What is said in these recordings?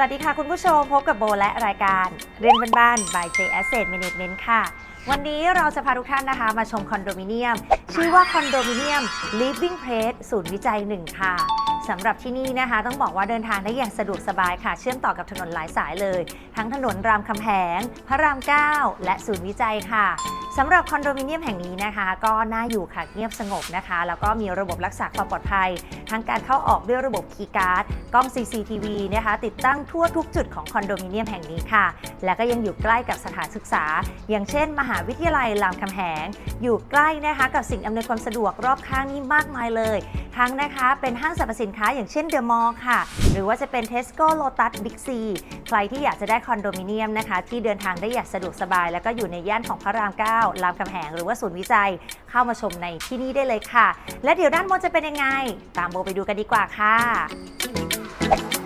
สวัสดีค่ะคุณผู้ชมพบกับโบและรายการเรียนบ้านๆ by J Asset Management ค่ะ วันนี้เราจะพาทุกท่านนะคะมาชมคอนโดมิเนียม ชื่อว่าคอนโดมิเนียม Living Place ศูนย์วิจัยหนึ่งค่ะ สำหรับที่นี่นะคะ ต้องบอกว่าเดินทางได้อย่างสะดวกสบายค่ะ เชื่อมต่อกับถนนหลายสายเลย ทั้งถนนรามคำแหง พระราม 9 และศูนย์วิจัยค่ะสำหรับคอนโดมิเนียมแห่งนี้นะคะ ก็น่าอยู่ค่ะเงียบสงบนะคะ แล้วก็มีระบบรักษาความปลอดภัย ทั้งการเข้าออกด้วยระบบคีย์การ์ดกล้อง CCTV นะคะ ติดตั้งทั่วทุกจุดของคอนโดมิเนียมแห่งนี้ค่ะ และก็ยังอยู่ใกล้กับสถานศึกษา อย่างเช่น มหาวิทยาลัยรามคำแหง อยู่ใกล้นะคะกับสิ่งอำนวยความสะดวกรอบข้างนี่มากมายเลย ทั้งนะคะ เป็นห้างสรรพสินค้าอย่างเช่นเดอะมอลล์ค่ะ หรือว่าจะเป็น Tesco Lotus Big C ใครที่อยากจะได้คอนโดมิเนียมนะคะ ที่เดินทางได้อย่างสะดวกสบาย แล้วก็อยู่ในย่านของพระราม 9 รามคำแหง หรือว่าศูนย์วิจัยเข้ามาชมในที่นี่ได้เลยค่ะ และเดี๋ยวด้านบนจะเป็นยังไง ตามโบไปดูกันดีกว่าค่ะ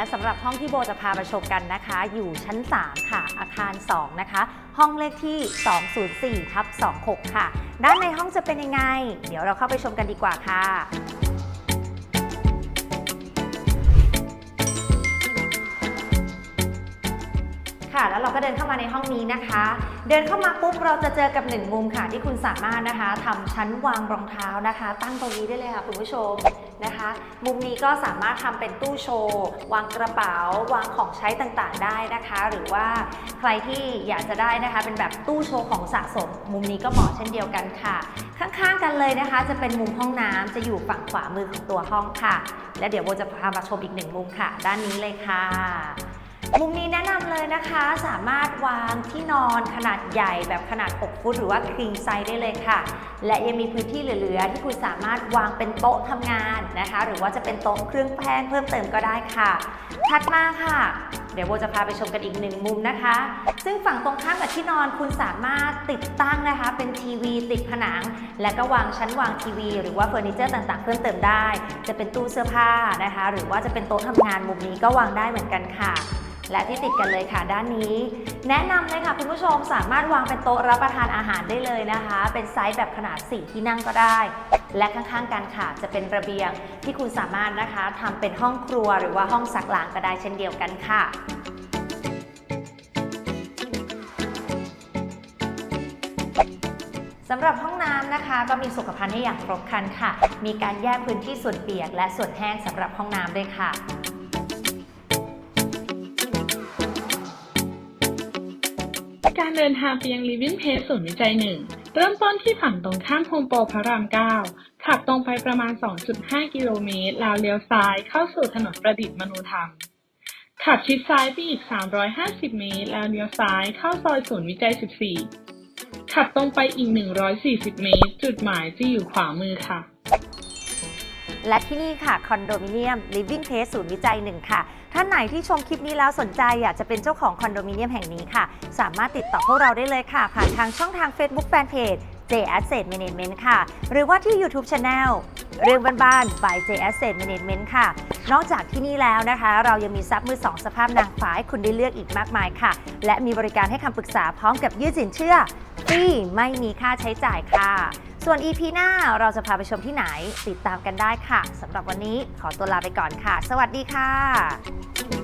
และสำหรับห้องที่โบจะพาไปชมกันนะคะ อยู่ชั้น 3 ค่ะ อาคาร 2 นะคะ ห้องเลขที่ 204ทับ26 ค่ะ ด้านในห้องจะเป็นยังไง เดี๋ยวเราเข้าไปชมกันดีกว่าค่ะ ค่ะ แล้วเราก็เดินเข้ามาในห้องนี้นะคะ เดินเข้ามาปุ๊บเราจะเจอกับหนึ่งมุมค่ะ ที่คุณสามารถนะคะทำชั้นวางรองเท้านะคะ ตั้งตรงนี้ได้เลยค่ะคุณผู้ชมนะคะ มุมนี้ก็สามารถทำเป็นตู้โชว์ วางกระเป๋า วางของใช้ต่างๆได้นะคะ หรือว่าใครที่อยากจะได้นะคะ เป็นแบบตู้โชว์ของสะสม มุมนี้ก็เหมาะเช่นเดียวกันค่ะ ข้างๆกันเลยนะคะ จะเป็นมุมห้องน้ำจะอยู่ฝั่งขวามือของตัวห้องค่ะ และเดี๋ยวโบจะพามาชมอีกหนึ่งมุมค่ะ ด้านนี้เลยค่ะ มุมนี้แนะนำเลยนะคะสามารถวางที่นอนขนาดใหญ่แบบขนาด 6 ฟุตหรือว่า king size ได้เลยค่ะ และยังมีพื้นที่เหลือๆ ที่คุณสามารถวางเป็นโต๊ะทำงานนะคะ หรือว่าจะเป็นโต๊ะเครื่องแป้งเพิ่มเติมก็ได้ค่ะถัดมาค่ะ เดี๋ยวโบจะพาไปชมกันอีกหนึ่งมุมนะคะ ซึ่งฝั่งตรงข้ามกับที่นอนคุณสามารถติดตั้งนะคะ เป็นทีวีติดผนัง และก็วางชั้นวางทีวี หรือว่าเฟอร์นิเจอร์ต่างๆ เพิ่มเติมได้ จะเป็นตู้เสื้อผ้านะคะ หรือว่าจะเป็นโต๊ะทำงานมุมนี้ก็วางได้เหมือนกันค่ะ และที่ติดกันเลยค่ะด้านนี้ แนะนำเลยค่ะคุณผู้ชมสามารถวางเป็นโต๊ะรับประทานอาหารได้เลยนะคะ เป็นไซส์แบบขนาด 4 ที่นั่งก็ได้ และข้างๆกันค่ะจะเป็นระเบียงที่คุณสามารถนะคะทำเป็นห้องครัวหรือว่าห้องซักล้างก็ได้เช่นเดียวกันค่ะสำหรับห้องน้ำนะคะ ก็มีสุขภัณฑ์ให้อย่างครบครันค่ะ มีการแยกพื้นที่ส่วนเปียกและส่วนแห้งสำหรับห้องน้ำด้วยค่ะ การเดินทางไปยัง Living Place ศูนย์วิจัยหนึ่งเริ่มต้นที่ฝั่งตรงข้ามโฮมโปรพระราม 9 ขับตรงไปประมาณ 2.5 กิโลเมตร แล้วเลี้ยวซ้ายเข้าสู่ถนนประดิษฐ์มนูธรรม ขับชิดซ้ายไปอีก 350 เมตร แล้วเลี้ยวซ้ายเข้าซอยศูนย์วิจัย 14 ขับตรงไปอีก 140 เมตร จุดหมายจะอยู่ขวามือค่ะ และที่นี่ค่ะคอนโดมิเนียม Living Place ศูนย์วิจัยหนึ่งค่ะ ท่านไหนที่ชมคลิปนี้แล้วสนใจอยากจะเป็นเจ้าของคอนโดมิเนียมแห่งนี้ค่ะ สามารถติดต่อพวกเราได้เลยค่ะ ผ่านทางช่องทาง Facebook Fanpage J Asset Management ค่ะ หรือว่าที่ YouTube Channel เรื่องบ้านๆ by J Asset Management ค่ะ นอกจากที่นี่แล้วนะคะ เรายังมีซับมือสองสภาพนางฟ้าให้คุณได้เลือกอีกมากมายค่ะ และมีบริการให้คำปรึกษาพร้อมกับยืดสินเชื่อฟรีไม่มีค่าใช้จ่ายค่ะ ส่วน EP หน้าเราจะพาไปชมที่ไหนติดตามกันได้ค่ะสำหรับวันนี้ขอตัวลาไปก่อนค่ะ สวัสดีค่ะ